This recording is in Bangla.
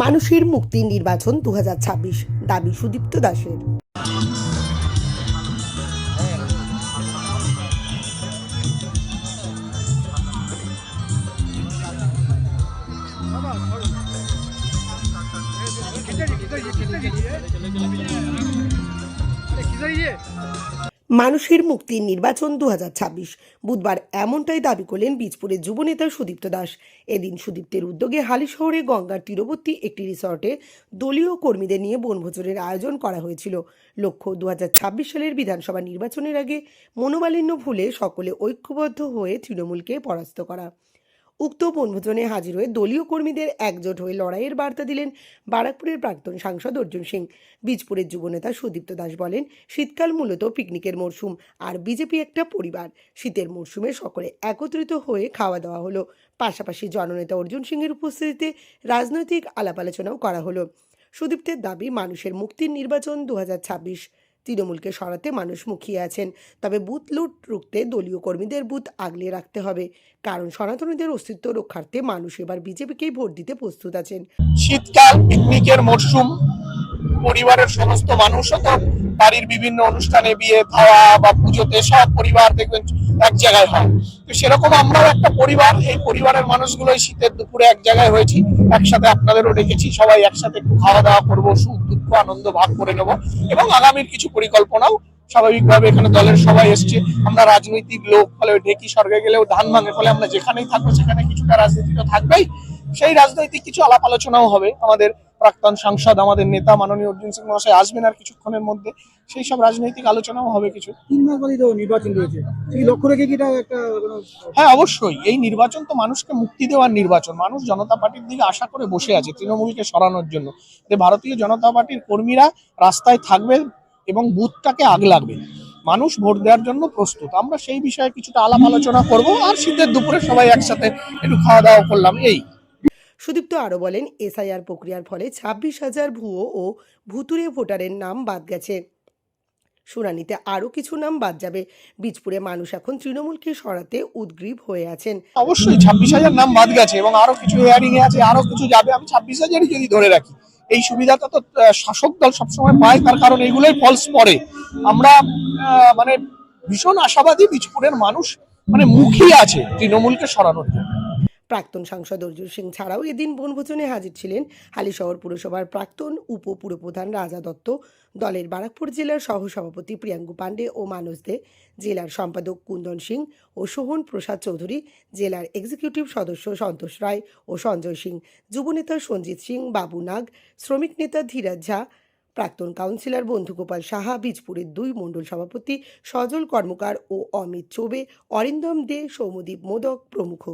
মানুষের মুক্তি নির্বাচন দু হাজার ছাব্বিশ দাবি সুদীপ্ত দাসের। মানুষের মুক্তির নির্বাচন দু হাজার ছাব্বিশ। বুধবার এমনটাই দাবি করলেন বীজপুরের যুবনেতা সুদীপ্ত দাস। এদিন সুদীপ্তের উদ্যোগে হালি শহরে গঙ্গার তীরবর্তী একটি রিসর্টে দলীয় কর্মীদের নিয়ে বনভোজনের আয়োজন করা হয়েছিল। লক্ষ্য দু হাজার ছাব্বিশ সালের বিধানসভা নির্বাচনের আগে মনোমালিন্য ভুলে সকলে ঐক্যবদ্ধ হয়ে তৃণমূলকে পরাস্ত করা। উক্ত বনভোজনে হাজির হয়ে দলীয় কর্মীদের একজোট হয়ে লড়াইয়ের বার্তা দিলেন বারাকপুরের প্রাক্তন সাংসদ অর্জুন সিং। বীজপুরের যুবনেতা সুদীপ্ত দাস বলেন, শীতকাল মূলত পিকনিকের মরশুম, আর বিজেপি একটা পরিবার। শীতের মরশুমে সকলে একত্রিত হয়ে খাওয়া দাওয়া হলো। পাশাপাশি জননেতা অর্জুন সিংয়ের উপস্থিতিতে রাজনৈতিক আলাপ আলোচনাও করা হলো। সুদীপ্তের দাবি, মানুষের মুক্তির নির্বাচন দু হাজার ছাব্বিশ তৃণমূলকে সরাতে মানুষ মুখিয়ে আছেন। তবে বুথ লুট রুখতে দলীয় কর্মীদের বুথ আগলে রাখতে হবে। কারণ সনাতনীদের অস্তিত্ব রক্ষার্থে মানুষ এবার বিজেপিকেই ভোট দিতে প্রস্তুত আছেন। শীতকাল, পিকনিকের মরশুম পরিবারের সমস্ত মানুষও তো বাড়ির বিভিন্ন অনুষ্ঠানে বিয়ে, খাওয়া বা পুজোতে সব পরিবার দেখবেন এক জায়গায় হয়। তো সেরকম আমরাও একটা পরিবার, এই পরিবারের মানুষগুলো শীতের দুপুরে এক জায়গায় হয়েছি। একসাথে আপনাদেরও ডেকেছি, সবাই একসাথে একটু খাওয়া দাওয়া করব, সুখ, দুঃখ, আনন্দ ভাগ করে নেব এবং আগামীর কিছু পরিকল্পনাও স্বাভাবিকভাবে এখানে দলের সবাই এসছে। আমরা রাজনৈতিক লোক, ফলে ঢেকি স্বর্গে গেলেও ধান ভাঙে, ফলে আমরা যেখানেই থাকব সেখানে কিছুটা রাজনীতি তো থাকবেই। সেই রাজনৈতিক কিছু আলাপ আলোচনাও হবে আমাদের প্রাক্তন সাংসদ আমাদের নেতা মাননীয় অর্জুন সিং মহাশয় আসবেন আর কিছুক্ষণের মধ্যে। সেই সব রাজনৈতিক আলোচনাও হবে কিছু। নির্বাচন রয়েছে। সেই লক্ষ্য রেখে কি একটা হ্যাঁ অবশ্যই। এই নির্বাচন তো মানুষকে মুক্তি দেওয়ার নির্বাচন। মানুষ জনতা পার্টির দিকে আশা করে বসে আছে তৃণমূলকে সরানোর জন্য। যে ভারতীয় জনতা পার্টির কর্মীরা রাস্তায় থাকবে এবং বুথটাকে আগ লাগবে মানুষ ভোট দেওয়ার জন্য প্রস্তুত। আমরা সেই বিষয়ে কিছুটা আলাপ আলোচনা করব আর শীতের দুপুরে সবাই একসাথে একটু খাওয়া দাওয়া করলাম। এই। সুদীপ্ত আরও বলেন, এসআইআর প্রক্রিয়ার ফলে ছাব্বিশ হাজার ভুয়ো ও ভুতুরে ভোটারের নাম বাদ গেছে। শুনানিতে আরও কিছু নাম বাদ যাবে। বীজপুরে মানুষ এখন তৃণমূলকে সরাতে উদ্গ্রীব হয়ে আছেন। অবশ্যই ছাব্বিশ হাজার নাম বাদ গেছে এবং আরও কিছু হেয়ারিং আছে আরও কিছু যাবে। আমি ছাব্বিশ হাজারই যদি ধরে রাখি, এই সুবিধাটা তো শাসক দল সবসময় পায়, তার কারণ এইগুলোই ফলস পড়ে। আমরা মানে ভীষণ আশাবাদী বীজপুরের মানুষ মানে মুখিয়ে আছে তৃণমূলকে সরানোর জন্য। প্রাক্তন সাংসদ অর্জুন সিং ছাড়াও এদিন বনভোজনে হাজির ছিলেন হালিশহর পুরসভার প্রাক্তন উপ পুরপ্রধান রাজা দত্ত। দলের বারাকপুর জেলার সহসভাপতি প্রিয়াঙ্কু পাণ্ডে ও মানস দে, জেলার সম্পাদক কুন্দন সিং ও সোহন প্রসাদ চৌধুরী, জেলার এক্সিকিউটিভ সদস্য সন্তোষ রায় ও সঞ্জয় সিং, যুবনেতা সঞ্জিত সিং, বাবু নাগ, শ্রমিক নেতা ধীরাজ ঝা, প্রাক্তন কাউন্সিলর বন্ধুগোপাল সাহা, বীজপুরের দুই মণ্ডল সভাপতি সজল কর্মকার ও অমিত চৌবে, অরিন্দম দে সৌমদীপ মোদক প্রমুখ।